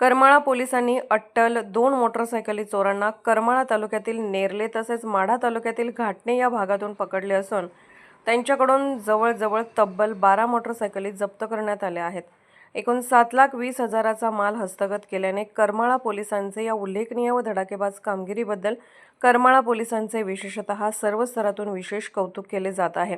करमाळा पोलिसांनी अट्टल दोन मोटरसायकली चोरांना करमाळा तालुक्यातील नेरले तसेच माढा तालुक्यातील घाटणे या भागातून पकडले असून त्यांच्याकडून जवळजवळ तब्बल बारा मोटरसायकली जप्त करण्यात आल्या आहेत. एकूण सात लाख वीस हजाराचा माल हस्तगत केल्याने करमाळा पोलिसांचे या उल्लेखनीय व धडाकेबाज कामगिरीबद्दल करमाळा पोलिसांचे विशेषतः सर्व स्तरातून विशेष कौतुक केले जात आहे.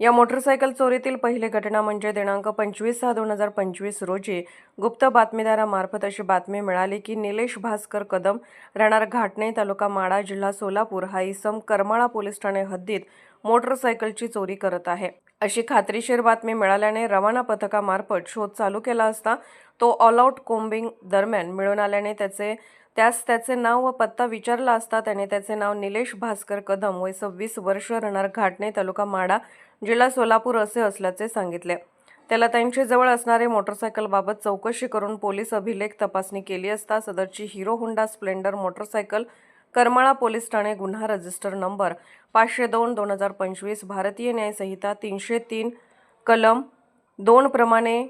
या मोटरसायकल चोरीतील पहिली घटना म्हणजे दिनांक पंचवीस सहा दोन हजार पंचवीस रोजी गुप्त बातमीदारामार्फत अशी बातमी मिळाली की निलेश भास्कर कदम राहणार घाटणे तालुका माडा जिल्हा सोलापूर हा इसम करमाळा पोलीस ठाणे हद्दीत मोटरसायकलची चोरी करत आहे. अशी खात्रीशीर बातमी मिळाल्याने रवाना पथकामार्फत शोध चालू केला असता तो ऑल आऊट कोम्बिंग दरम्यान मिळून आल्याने त्याचे त्यास त्याचे नाव व पत्ता विचारला असता त्याने त्याचे नाव निलेश भास्कर कदम वय सव्वीस वर्ष राहणार घाटणे तालुका माडा जिल्हा सोलापूर असे असल्याचे सांगितले. त्याला त्यांच्याजवळ असणारे मोटरसायकलबाबत चौकशी करून पोलीस अभिलेख तपासणी केली असता सदरची Hero Honda Splendor motorcycle Karmala police Thane गुन्हा रजिस्टर नंबर पाचशे दोन दोन हजार पंचवीस भारतीय न्यायसंहिता तीनशे तीन कलम दोन प्रमाणे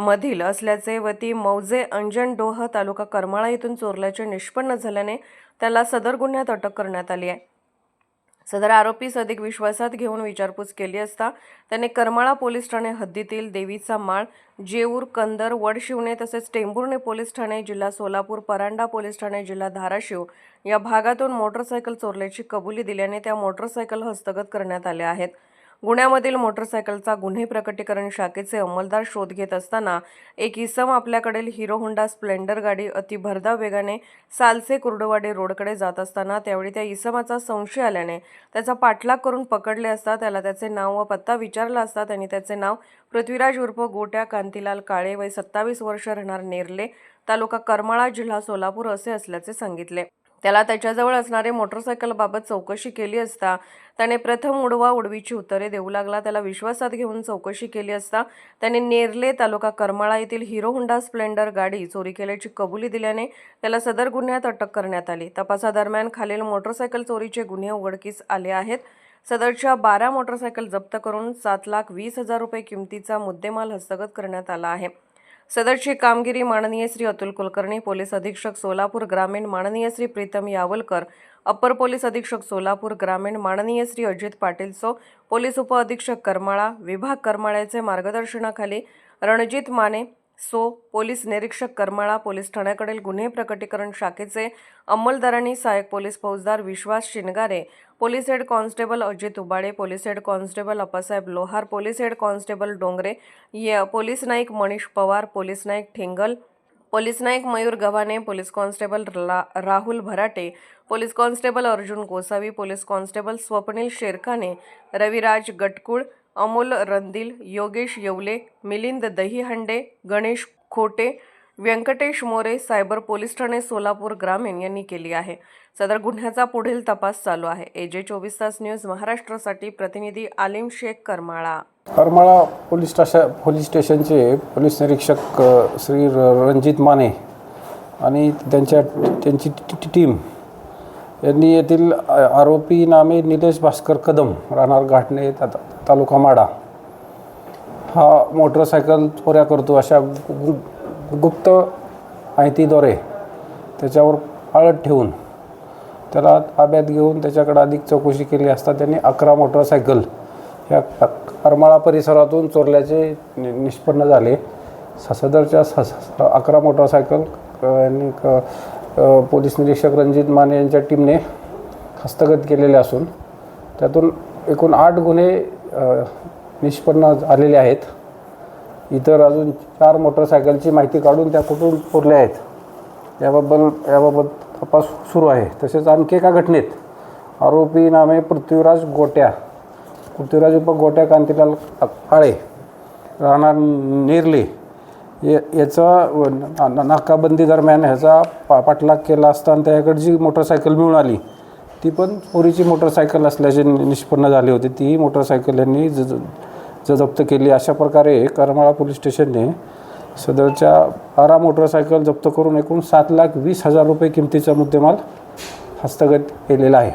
मधील असल्याचे व ती मौजे अंजन डोह तालुका करमाळा येथून चोरल्याचे निष्पन्न झाल्याने त्याला सदर गुन्ह्यात अटक करण्यात आली आहे. सदर आरोपीस अधिक विश्वासात घेऊन विचारपूस केली असता त्याने करमाळा पोलीस ठाणे हद्दीतील देवीचा माळ जेऊर कंदर वडशिवणे तसेच टेंभुर्णे पोलीस ठाणे जिल्हा सोलापूर परांडा पोलीस ठाणे जिल्हा धाराशिव या भागातून मोटरसायकल चोरल्याची कबुली दिल्याने त्या मोटरसायकल हस्तगत करण्यात आल्या आहेत. गुन्ह्यामधील मोटरसायकलचा गुन्हे प्रकटीकरण शाखेचे अंमलदार शोध घेत असताना एक इसम आपल्याकडील हिरो होंडा स्प्लेंडर गाडी अतिभरधाव वेगाने सालसे कुर्डवाडी रोडकडे जात असताना त्यावेळी त्या इसमाचा संशय आल्याने त्याचा पाठलाग करून पकडले असता त्याला त्याचे नाव व पत्ता विचारला असता त्यांनी त्याचे नाव पृथ्वीराज उर्फ गोट्या कांतीलाल काळे वय सत्तावीस वर्ष राहणार नेरले तालुका करमाळा जिल्हा सोलापूर असे असल्याचे सांगितले. त्याला त्याच्याजवळ असणारे मोटरसायकलबाबत चौकशी केली असता त्याने प्रथम उडवा उडवीची उत्तरे देऊ लागला. त्याला विश्वासात घेऊन चौकशी केली असता त्याने नेरले तालुका करमाळा येथील हिरो होंडा स्प्लेंडर गाडी चोरी केल्याची कबुली दिल्याने त्याला सदर गुन्ह्यात अटक करण्यात आली. तपासादरम्यान खालील मोटरसायकल चोरीचे गुन्हे उघडकीस आले आहेत. सदरच्या बारा मोटरसायकल जप्त करून सात लाख वीस हजार रुपये किमतीचा मुद्देमाल हस्तगत करण्यात आला आहे. सदरची कामगिरी माननीय श्री अतुल कुलकर्णी पोलीस अधीक्षक सोलापूर ग्रामीण माननीय श्री प्रीतम यावलकर अप्पर पोलीस अधीक्षक सोलापूर ग्रामीण माननीय श्री अजित पाटील सो पोलीस उपअधीक्षक करमाळा विभाग करमाळ्याचे मार्गदर्शनाखाली रणजित माने सो पोलीस निरीक्षक करमाळा पोलीस ठाण्याकडील गुन्हे प्रकटीकरण शाखेचे अंमलदारांनी सहाय्यक पोलीस फौजदार Vishwas Shingare police head constable Ajit Ubade police head constable Appasaheb Lohar police head constable Dongre य police Naik Manish Pawar police Naik Thengal police Naik Mayur Gavhane police constable रा Rahul Bharate police constable Arjun Gosavi police constable Swapnil Sherkhane Raviraj Gatkul Amol Randil Yogesh Yewale Milind Dahihande Ganesh Khote Vyankatesh More cyber police Thane Solapur ग्रामीण यांनी केली आहे. सदर गुन्ह्याचा पुढील तपास चालू आहे. एजे चोवीस तास न्यूज महाराष्ट्रासाठी प्रतिनिधी Alim Shaikh Karmala. Karmala police station police स्टेशनचे पोलीस निरीक्षक श्री रणजित माने आणि त्यांच्या त्यांची टीम यांनी येथील आरोपी नामे निलेश भास्कर कदम राहणार घाटणे येतात. तालुका माडा. हा मोटरसायकल चोऱ्या करतो अशा गु- गुप्त माहितीद्वारे त्याच्यावर आळत ठेवून त्याला ताब्यात घेऊन त्याच्याकडे अधिक चौकशी केली असता त्यांनी अकरा मोटरसायकल या करमाळा परिसरातून चोरल्याचे नि- निष्पन्न झाले. स- सदरच्या स- अकरा मोटरसायकल यांनी पोलीस निरीक्षक रणजित माने यांच्या टीमने हस्तगत केलेले असून त्यातून एकूण आठ गुन्हे निष्पन्न आलेले आहेत. इतर अजून चार मोटरसायकलची माहिती काढून त्या कुठून पुरल्या आहेत याबाबत याबाबत तपास सुरू आहे. तसेच आणखी एका घटनेत आरोपी नामे पृथ्वीराज गोट्या. पृथ्वीराज उप गोट्या कांतीलाल काळे राहणार नेरले. ये याचा नाकाबंदी दरम्यान ह्याचा पा पाठलाग केला असताना त्याकडची जी मोटरसायकल मिळून आली. ती पण चोरीची मोटरसायकल असल्याचे निष्पन्न झाले होते. तीही मोटरसायकल यांनी ज ज- जप्त केली. अशा प्रकारे करमाळा पोलीस स्टेशनने सदरच्या बारा मोटरसायकल जप्त करून एकूण सात लाख वीस हजार रुपये किमतीचा मुद्देमाल हस्तगत केलेला आहे.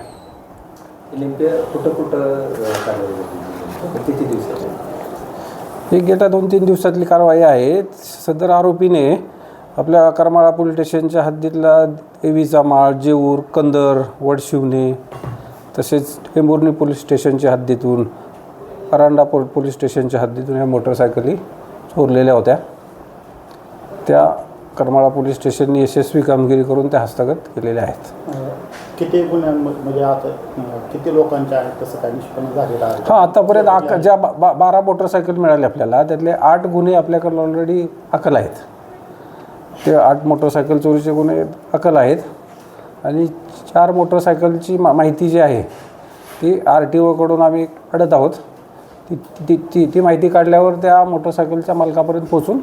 कुठं कुठं? किती ही गेल्या दोन तीन दिवसातली कारवाई आहे. सदर आरोपीने आपल्या करमाळा पोलीस स्टेशनच्या हद्दीतला देवीचा माळ जेऊर कंदर वडशिवणे तसेच टेंभुर्णी पोलीस स्टेशनच्या हद्दीतून परांडा पो पोलीस स्टेशनच्या हद्दीतून ह्या मोटरसायकली चोरलेल्या होत्या. त्या करमाळा पोलीस स्टेशनने यशस्वी कामगिरी करून त्या हस्तगत केलेल्या आहेत. किती गुन्ह्यांम म्हणजे आता किती लोकांच्या आहेत? कसं काय निष्पन्न झालेलं आहे. हां आतापर्यंत आक ज्या बा बा- बारा मोटरसायकल मिळाले आपल्याला त्यातले आठ गुन्हे आपल्याकडे ऑलरेडी अकल आहेत. ते आठ मोटरसायकल चोरीचे गुन्हे अकल आहेत. आणि चार मोटरसायकलची मा माहिती जी आहे ती आर टी ओकडून आम्ही काढत आहोत. ती ती ती ती माहिती काढल्यावर त्या मोटरसायकलच्या मालकापर्यंत पोहोचून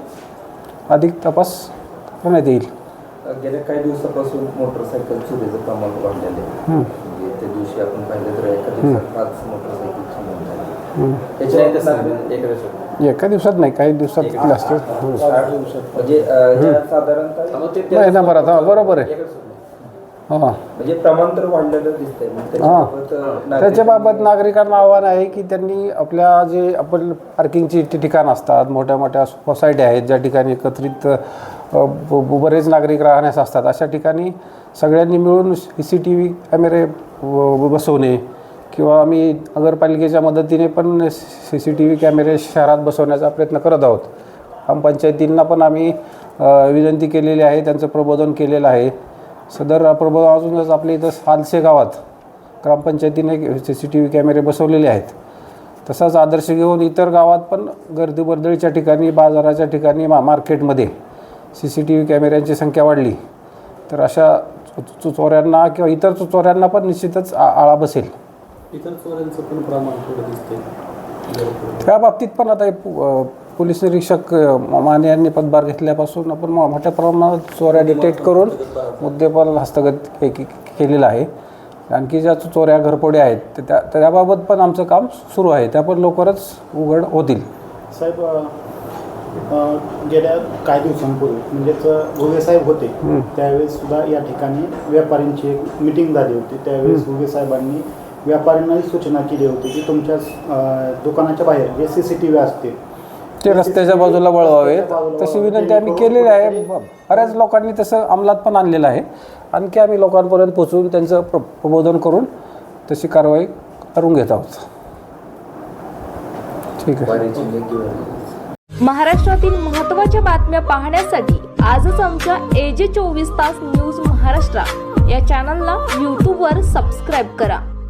अधिक तपास करण्यात येईल. गेल्या काही दिवसापासून मोटरसायकल चोरीचं प्रमाण वाढलेलं आहे. म्हणजे त्या दिवशी आपण पाहिलं तर एका दिवसात पाच झाली. त्याच्या एका एका दिवसात नाही काही दिवसात जास्त हं. म्हणजे अं, ह्या साधारणतः नाही ना बरं बरोबर आहे. हां. म्हणजे प्रमाण तर वाढलेलं दिसतंय मग त्याच्याबाबत, अं, नागरिक- त्याच्याबाबत नागरिकांना आव्हान आहे की त्यांनी आपल्या जे आपण पार्किंगची ठि- ठिकाणं असतात मोठ्या मोठ्या सोसायटी आहेत ज्या ठिकाणी एकत्रित अ, ब- ब- बरेच नागरिक राहण्यास असतात अशा ठिकाणी सगळ्यांनी मिळून सी सी टी व्ही कॅमेरे ब- बसवणे किंवा आम्ही नगरपालिकेच्या मदतीने पण सी सी टी व्ही कॅमेरे शहरात बसवण्याचा प्रयत्न करत आहोत. ग्रामपंचायतींना पण आम्ही विनंती केलेली आहे त्यांचं प्रबोधन केलेलं आहे. सदर प्रबोधन अजूनच आपल्या इथं सालसे गावात ग्रामपंचायतीने सी सी टी व्ही कॅमेरे बसवलेले आहेत. तसाच आदर्श घेऊन इतर गावात पण गर्दी वर्दळीच्या ठिकाणी बाजाराच्या ठिकाणी मा मार्केटमध्ये सी सी टी व्ही कॅमेऱ्यांची संख्या वाढली. तर अशा चो- चोऱ्यांना किंवा इतर चुचोऱ्यांना पण निश्चितच आळा बसेल. इतर चोऱ्यांचं पण प्रमाण थोडं दिसते त्या बाबतीत पण आता पोलीस निरीक्षक माने यांनी पदभार घेतल्यापासून आपण मोठ्या प्रमाणात चोऱ्या डिटेक्ट करून मुद्देपाल हस्तगत केलेलं आहे. आणखी ज्या चोऱ्या घरपोड्या आहेत ते त्या त्याबाबत पण आमचं काम सुरू आहे. त्या पण लवकरच उघड होतील. साहेब गेल्या काही दिवसांपूर्वी म्हणजेच भुगे साहेब होते त्यावेळेस सुद्धा या ठिकाणी व्यापाऱ्यांची एक मिटिंग झाली होती. त्यावेळेस भुगे साहेबांनी व्यापाऱ्यांनाही सूचना केली होती की तुमच्या अं, दुकानाच्या बाहेर जे सी सी टी व्ही असतील ते रस्त्याच्या बाजूला बाजूला तशी वळवावे. विनंती आम्ही केलेली आहे. बऱ्याच लोकांनी तसं अंमलात पण आणलेलं आहे. आणखी आम्ही लोकांपर्यंत पोचवून त्यांचं प्र प्रबोधन करून तशी कारवाई करून घेत आहोत. ठीक आहे. महाराष्ट्रातील महत्त्वाच्या बातम्या पाहण्यासाठी आजच आमच्या एजे चोवीस तास न्यूज महाराष्ट्र या चॅनलला यूट्यूबवर सबस्क्राईब करा.